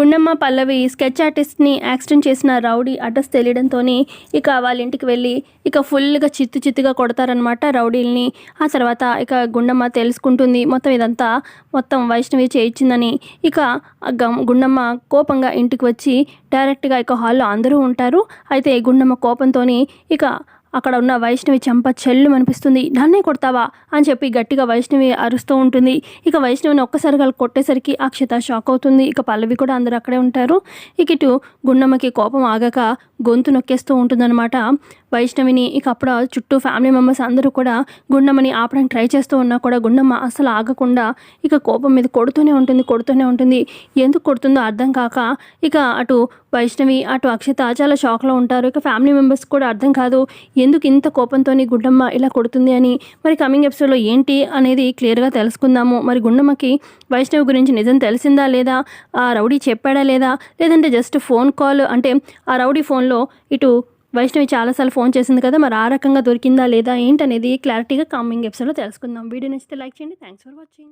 Gundamma Pallavi sketch ఆర్టిస్ట్ని accident చేసిన rowdy address తెలియడంతో ఇక వాళ్ళ ఇంటికి వెళ్ళి ఇక ఫుల్గా చిత్తు చిత్తుగా కొడతారనమాట రౌడీల్ని. ఆ తర్వాత ఇక గుండమ్మ తెలుసుకుంటుంది మొత్తం ఇదంతా మొత్తం వైష్ణవి చేయించిందని. ఇక గుండమ్మ కోపంగా ఇంటికి వచ్చి డైరెక్ట్గా ఇక హాల్లో అందరూ ఉంటారు. అయితే గుండమ్మ కోపంతో ఇక అక్కడ ఉన్న వైష్ణవి చెంప చెల్లు అనిపిస్తుంది. నన్నే కొడతావా? అని చెప్పి గట్టిగా వైష్ణవి అరుస్తూ ఉంటుంది. ఇక వైష్ణవిని ఒక్కసారిగా కొట్టేసరికి అక్షిత షాక్ అవుతుంది. ఇక పల్లవి కూడా అందరూ అక్కడే ఉంటారు. ఇక ఇటు గుండమ్మకి కోపం ఆగక గొంతు నొక్కేస్తూ ఉంటుందన్నమాట వైష్ణవిని. ఇక అప్పుడు చుట్టూ ఫ్యామిలీ మెంబర్స్ అందరూ కూడా గుండమ్మని ఆపడానికి ట్రై చేస్తూ ఉన్నా కూడా గుండమ్మ అసలు ఆగకుండా ఇక కోపం మీద కొడుతూనే ఉంటుంది కొడుతూనే ఉంటుంది. ఎందుకు కొడుతుందో అర్థం కాక ఇక అటు వైష్ణవి అటు అక్షత చాలా షాక్లో ఉంటారు. ఇక ఫ్యామిలీ మెంబర్స్ కూడా అర్థం కాదు ఎందుకు ఇంత కోపంతో గుండమ్మ ఇలా కొడుతుంది అని. మరి కమింగ్ ఎపిసోడ్లో ఏంటి అనేది క్లియర్గా తెలుసుకుందాము. మరి గుండమ్మకి వైష్ణవి గురించి నిజం తెలిసిందా లేదా? ఆ రౌడీ చెప్పాడా లేదా? లేదంటే జస్ట్ ఫోన్ కాల్? అంటే ఆ రౌడీ ఫోన్లో ఇటు వైష్ణవి చాలాసార్లు ఫోన్ చేసింది కదా మరి ఆ రకంగా దొరికిందా లేదా? ఏంటనేది క్లారిటీగా కమింగ్ ఎపిసోడ్లో తెలుసుకుందాం. వీడియో నచ్చితే లైక్ చేయండి. Thanks for watching.